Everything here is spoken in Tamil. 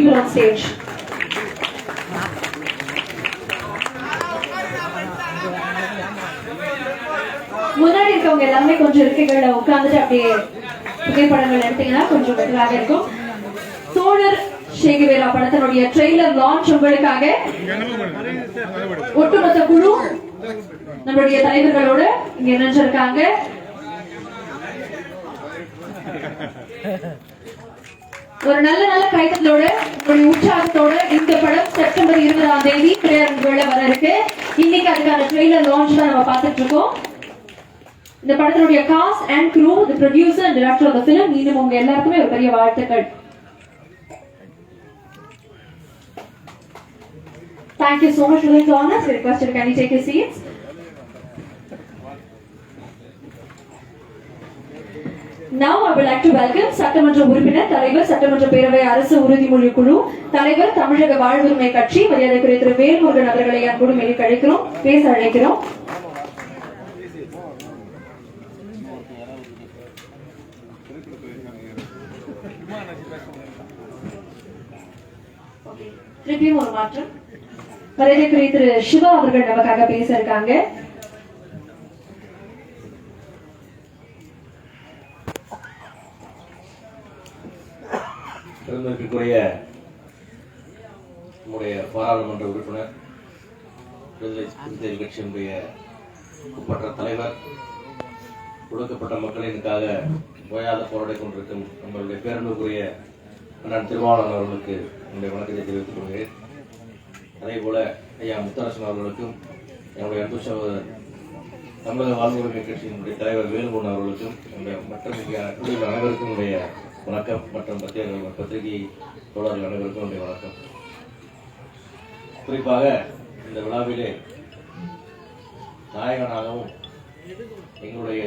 you on stage. முன்னாடி இருக்கவங்க எல்லாமே கொஞ்சம் இருக்கைகள்ல உட்கார்ந்துட்டு அப்படியே புகைப்படங்கள் எடுத்தீங்கன்னா கொஞ்சம் பெட்டராக இருக்கும் தோழர் சேகுவேரா படத்தினுடைய ட்ரெய்லர் லான்ச் உங்களுக்காக ஒட்டுமொத்த குழு நம்மளுடைய தலைவர்களோட இங்க இணைஞ்சிருக்காங்க ஒரு நல்ல நல்ல கைத்தலோட ஒரு உற்சாகத்தோட இந்த படம் செப்டம்பர் இருபதாம் தேதி திரையரங்குல வர இருக்கு இன்னைக்கு அதுக்கான ட்ரெய்லர் லான்ச் தான் நம்ம பார்த்துட்டு இருக்கோம் இந்த படத்தினுடைய cast and crew the producer and director of the film மீண்டும் உங்க எல்லாருக்குமே ஒரு பெரிய வாழ்த்துக்கள் Thank you so much for the honors. We request you can you take your seats. Now I would like to welcome சட்டமன்ற உறுப்பினர் தலைவர் சட்டமன்ற பேரவை அரசு உறுதிமொழி குழு தலைவர் தமிழக வாழ்வுரிமை கட்சி மரியாதைக்குரிய திரு வேல்முருகன் அவர்களை அன்போடு மேலே அழைக்கிறோம் பேச அழைக்கிறோம். திருப்பியும் ஒரு மாற்றம். மரியாதைக்குரிய திரு சிவா அவர்கள் நமக்காக பேச இருக்காங்க. பெருமதிப்பிற்குரிய நம்முடைய பாராளுமன்ற உறுப்பினர் விடுதலை சிறுத்தைகள் கட்சியினுடைய ஒப்பற்ற தலைவர் ஒடுக்கப்பட்ட மக்களினுக்காக ஓயாத போராடி கொண்டிருக்கும் நம்மளுடைய பேரன்புக்குரிய அண்ணன் திருமாவளவன் அவர்களுக்கு என்னுடைய வணக்கத்தை தெரிவித்துக் கொள்கிறேன். அதே போல ஐயா முத்தரசன் அவர்களுக்கும் என்னுடைய அன்பு சகோதரர் தமிழக வாழ்வுரிமை கட்சியினுடைய தலைவர் வேலுமோகன் அவர்களுக்கும் என்னுடைய மற்ற அனைவருக்கும் என்னுடைய வணக்கம் மற்றும் பத்திரிகை பத்திரிகை தோழர்கள் அனைவருக்கும் என்னுடைய வணக்கம். குறிப்பாக இந்த விழாவிலே நாயகனாகவும் எங்களுடைய